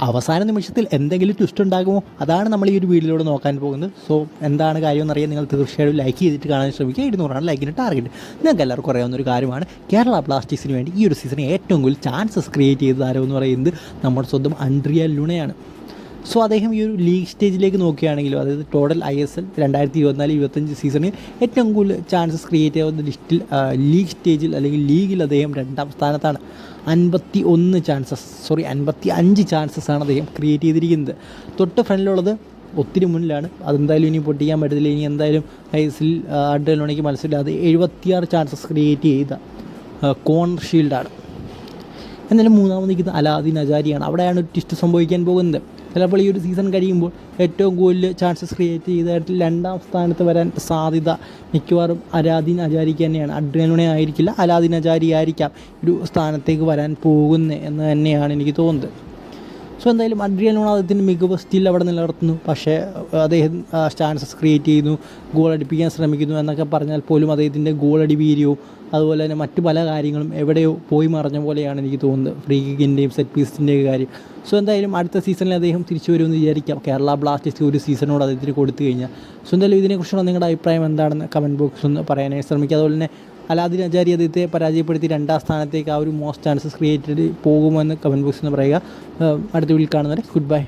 അവസാന നിമിഷത്തിൽ എന്തെങ്കിലും ട്വിസ്റ്റ് ഉണ്ടാകുമോ? അതാണ് നമ്മൾ ഈ ഒരു വീഡിയോയിലൂടെ നോക്കാൻ പോകുന്നത്. സോ എന്താണ് കാര്യം എന്നറിയാൻ നിങ്ങൾ തീർച്ചയായും ലൈക്ക് ചെയ്തിട്ട് കാണാൻ ശ്രമിക്കുക. ഇരുന്നൂറാണ് ലൈക്കിന്റെ ടാർഗറ്റ് നിങ്ങൾക്ക് എല്ലാവർക്കും അറിയാവുന്ന ഒരു കാര്യമാണ്. കേരള ബ്ലാസ്റ്റേഴ്സിന് വേണ്ടി ഈ ഒരു സീസണിൽ ഏറ്റവും കൂടുതൽ ചാൻസസ് ക്രിയേറ്റ് ചെയ്ത താരം എന്ന് പറയുന്നത് നമ്മുടെ സ്വന്തം അൻഡ്രിയ ലുണയാണ് സോ അദ്ദേഹം ഈ ഒരു ലീഗ് സ്റ്റേജിലേക്ക് നോക്കുകയാണെങ്കിലും അതായത് ടോട്ടൽ ഐ എസ് എൽ രണ്ടായിരത്തി ഇരുപത്തിനാല് ഇരുപത്തഞ്ച് സീസണിൽ ഏറ്റവും കൂടുതൽ ചാൻസസ് ക്രിയേറ്റ് ആവുന്ന ലിസ്റ്റിൽ ലീഗ് സ്റ്റേജിൽ അല്ലെങ്കിൽ ലീഗിൽ അദ്ദേഹം രണ്ടാം സ്ഥാനത്താണ്. അൻപത്തി ഒന്ന് ചാൻസസ് സോറി അൻപത്തി അഞ്ച് ചാൻസസ് ആണ് അദ്ദേഹം ക്രിയേറ്റ് ചെയ്തിരിക്കുന്നത്. തൊട്ട് ഫ്രണ്ടിലുള്ളത് ഒത്തിരി മുന്നിലാണ്. അതെന്തായാലും ഇനി പൊട്ടിക്കാൻ പറ്റത്തില്ല. ഇനി എന്തായാലും ഐ എസ് എൽ അഡ്രലോണിക്ക് മത്സരമില്ല അത് എഴുപത്തിയാറ് ചാൻസസ് ക്രിയേറ്റ് ചെയ്ത കോണർ ഷീൽഡാണ് എന്നാലും മൂന്നാമത് നിൽക്കുന്ന അലാദി അജാരിയാണ്. അവിടെയാണ് ഒരു ട്വിസ്റ്റ് സംഭവിക്കാൻ പോകുന്നത്. ചിലപ്പോൾ ഈ ഒരു സീസൺ കഴിയുമ്പോൾ ഏറ്റവും കൂടുതൽ ചാൻസസ് ക്രിയേറ്റ് ചെയ്തായിട്ട് രണ്ടാം സ്ഥാനത്ത് വരാൻ സാധ്യത മിക്കവാറും അരാധീൻ അജാരിക്ക് തന്നെയാണ്. അഡ്രിയനുണെ ആയിരിക്കില്ല അലാദീൻ അജാരി ആയിരിക്കാം ഒരു സ്ഥാനത്തേക്ക് വരാൻ പോകുന്നത് എന്ന് തന്നെയാണ് എനിക്ക് തോന്നുന്നത്. സോ എന്തായാലും അഡ്രിയനോൺ അദ്ദേഹത്തിന്റെ മികവ് സ്റ്റിൽ അവിടെ നിലനിർത്തുന്നു. പക്ഷേ അദ്ദേഹം ചാൻസസ് ക്രിയേറ്റ് ചെയ്യുന്നു ഗോൾ അടിപ്പിക്കാൻ ശ്രമിക്കുന്നു എന്നൊക്കെ പറഞ്ഞാൽ പോലും അദ്ദേഹത്തിന്റെ ഗോൾ അടി വീര്യവും അതുപോലെ തന്നെ മറ്റു പല കാര്യങ്ങളും എവിടെയോ പോയി മറഞ്ഞ പോലെയാണ് എനിക്ക് തോന്നുന്നത്. ഫ്രീ കിക്കിന്റെയും സെറ്റ് പീസിന്റെയും കാര്യം. സോ എന്തായാലും അടുത്ത സീസണിൽ അദ്ദേഹം തിരിച്ചു വരുമെന്ന് വിചാരിക്കാം. കേരള ബ്ലാസ്റ്റേഴ്സ് ഒരു സീസണോട് അദ്ദേഹത്തിന് കൊടുത്തു കഴിഞ്ഞാൽ. സോ എന്തായാലും ഇതിനെക്കുറിച്ചുള്ള നിങ്ങളുടെ അഭിപ്രായം എന്താണെന്ന് കമന്റ് ബോക്സ് ഒന്ന് പറയാനായി ശ്രമിക്കുക. അതുപോലെ തന്നെ അലാദിൻ അജാരി അദ്ദേഹത്തെ പരാജയപ്പെടുത്തി രണ്ടാം സ്ഥാനത്തേക്ക് ആ ഒരു മോസ്റ്റ് ചാൻസസ് ക്രിയേറ്റഡ് പോകുമെന്ന് കമന്റ് ബോക്സിൽ നിന്ന് പറയുക. അടുത്ത വീട്ടിൽ കാണുന്നവരെ ഗുഡ് ബൈ